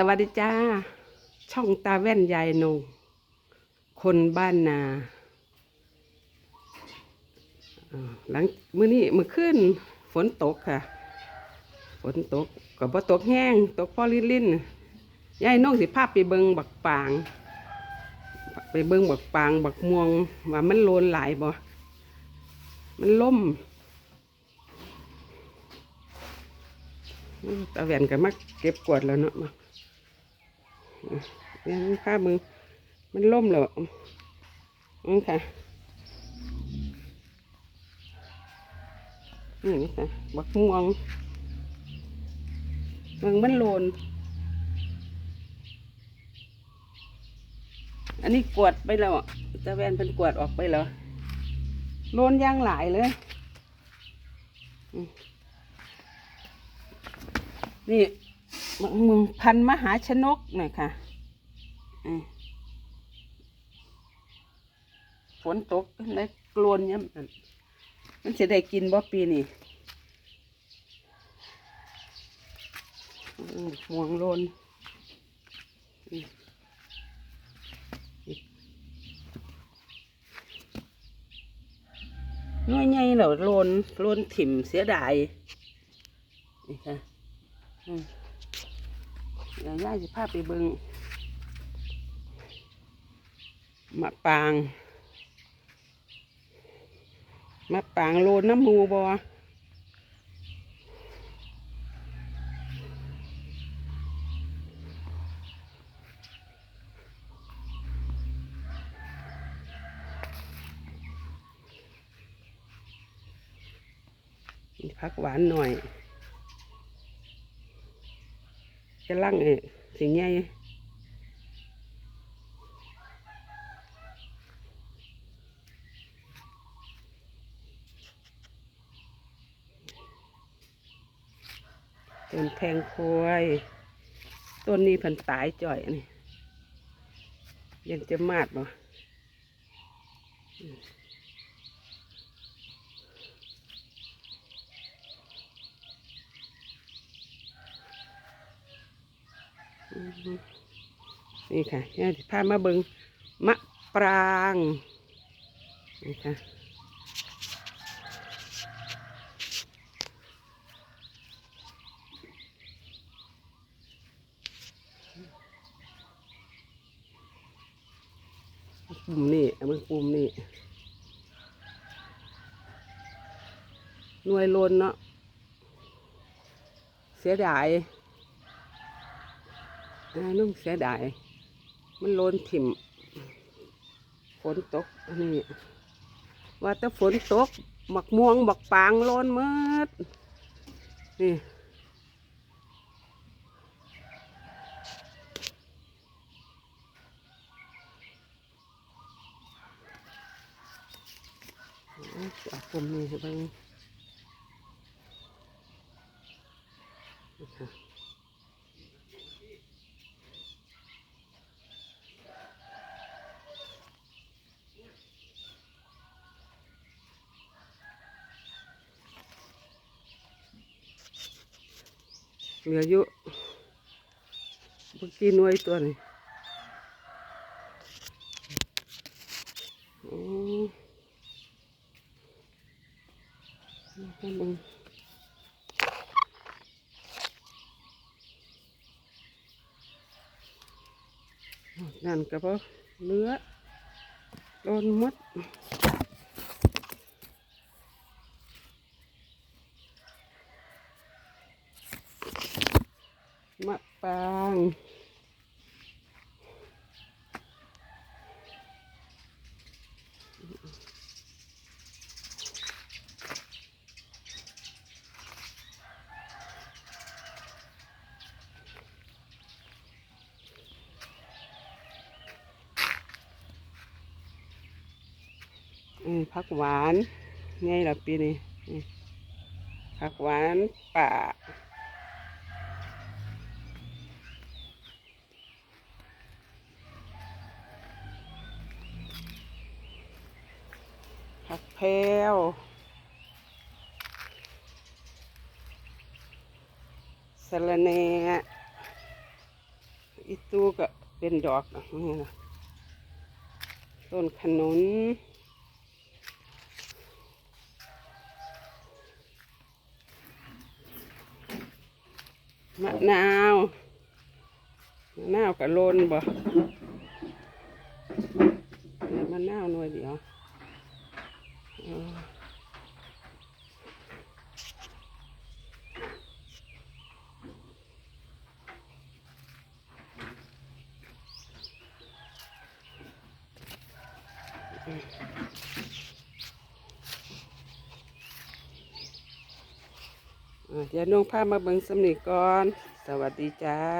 สวัสดีจ้า ช่องตาแว่นยายนง คนบ้านนาหลังมื้อนี้มื้อขึ้น ฝนตกค่ะ ฝนตกก็บ่ตกแห้ง ตกพอลินลินยายนงสิพาพไปเบิงบักปาง ไปเบิงบักปาง บักม่วง ว่ามันโลนหลายบ่มันล่มตาแหวนก็มาเก็บกวดแล้วเนาะ ยันผ้ามือ มันล่มแล้วนี่ค่ะนี่ค่ะบักม่วงมันมันโลน อันนี้กวดไปแล้วอะตาแวนเป็นกวดออกไปแล้วโลนย่างหลายเลย นี่ มึงพันมหาชนกหน่อยค่ะฝนตกแล้วกลวนเนี่ยมันจะได้กินบ่ปีนี่ห่วงโลนน้อยใหญ่เหรอโลนโลนถิ่มเสียดายนี่ค่ะอืม เดี๋ยวย่าจะพาไปเบิงมะปางมะปางโลน้ำมูบอมีผักหวานหน่อย จะลั่งเอสิ่งใหญ่ต้นแพงควยต้นนี้พันตายจ่อยนี่ยังจะมาดบ่อือฮึ นี่ค่ะย่าสิพามาเบิงมะปรางนี่ค่ะปุ่มนี่เอามือปุ่มนี่หน่วยลนเนาะเสียดาย นุ่งเสียดาย มันโลนถิ่ม ฝนตกอันนี้ว่าแต่ฝนตกหมักม่วงบักปางโลนมืดนี่เอาปมนี่ให้เบิ่งนะคะ เหลืออยู่เมื่อกี้น่วยตัวนี้อืมให้มึงนั่นก็เพราะเนื้อโดนมด ปรางอืมผักหวานไงล่ะปีนี้นี่ผักหวานป่า ผักแพรวสะระแหน่อีตูก็เป็นดอกนี่นะต้นขนุนมะนาวมะนาวกับโลนบ่เนี่ยมะนาวหน่วยเดียว เดี๋ยวน้องพามาเบิ่งสำนีก่อน สวัสดีจ้า